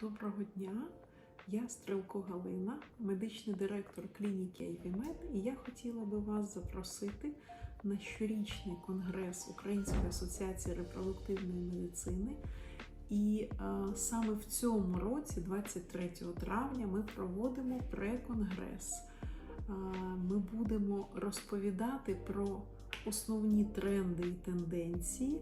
Доброго дня. Я Стрелко Галина, медичний директор клініки IVMed, і я хотіла би вас запросити на щорічний конгрес Української асоціації репродуктивної медицини. І е, саме в цьому році, 23 травня, ми проводимо преконгрес. Е, ми будемо розповідати про основні тренди і тенденції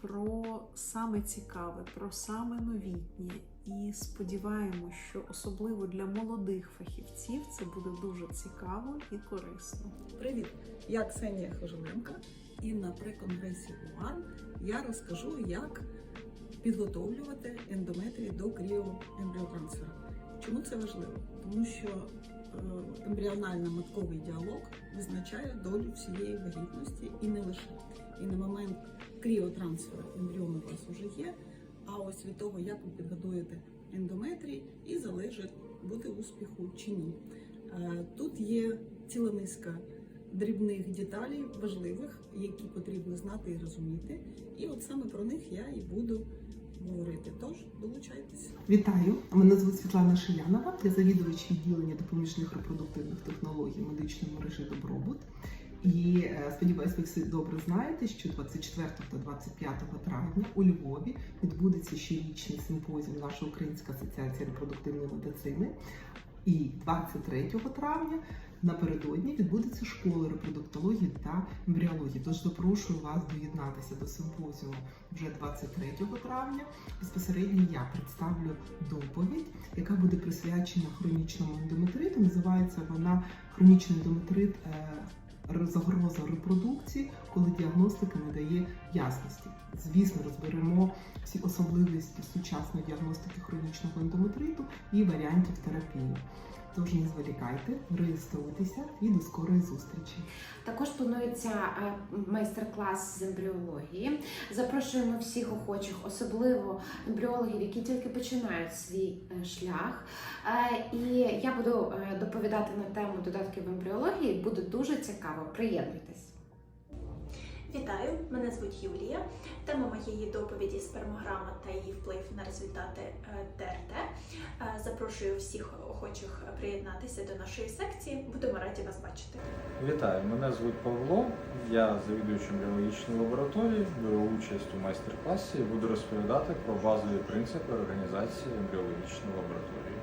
про саме цікаве, про саме новітнє. І сподіваємось, що особливо для молодих фахівців це буде дуже цікаво і корисно. Привіт! Я Ксенія Хожеленка, і на преконгресі УАН я розкажу, як підготовлювати ендометрії до кріоембріотрансферу. Чому це важливо? Тому що е, ембріонально-матковий діалог визначає долю всієї вагітності і не лише. І на момент кріотрансферу ембріон у вас вже є. А ось від того, як ви підготуєте ендометрій, і залежить бути успіху чи ні. Е, Тут є ціла низка дрібних деталей важливих, які потрібно знати і розуміти. І от саме про них я і буду говорити. Тож долучайтесь. Вітаю! Мене звуть Світлана Шилянова, я завідувач відділення допоміжних репродуктивних технологій медичної мережі Добробут. І е, сподіваюся, ви всі добре знаєте, що 24 та 25 травня у Львові відбудеться щорічний симпозіум нашої Української асоціації репродуктивної медицини. І 23 травня напередодні відбудеться школа репродуктології та ембріології. Тож запрошую вас доєднатися до симпозіуму вже 23 травня. Безпосередньо я представлю доповідь, яка буде присвячена хронічному ендометриту. Називається вона хронічний ендометрит. Загроза репродукції, коли діагностика не дає ясності. Звісно, розберемо всі особливості сучасної діагностики хронічного ендометриту і варіантів терапії. Тож не зволікайте, реєструйтеся і до скорої зустрічі. Також планується е, майстер-клас з ембріології. Запрошуємо всіх охочих, особливо ембріологів, які тільки починають свій е, шлях. Е, І я буду доповідати на тему додатків ембріології. Буде дуже цікаво. Приєднуйтесь. Вітаю, мене звуть Юлія. Тема моєї доповіді спермограма та її вплив на результати е, ТРТ. Е, Запрошую всіх охочих приєднатися до нашої секції. Будемо раді вас бачити. Вітаю, мене звуть Павло. Я завідуючим біологічної лабораторії, беру участь у майстер-класі і буду розповідати про базові принципи організації ембріологічної лабораторії.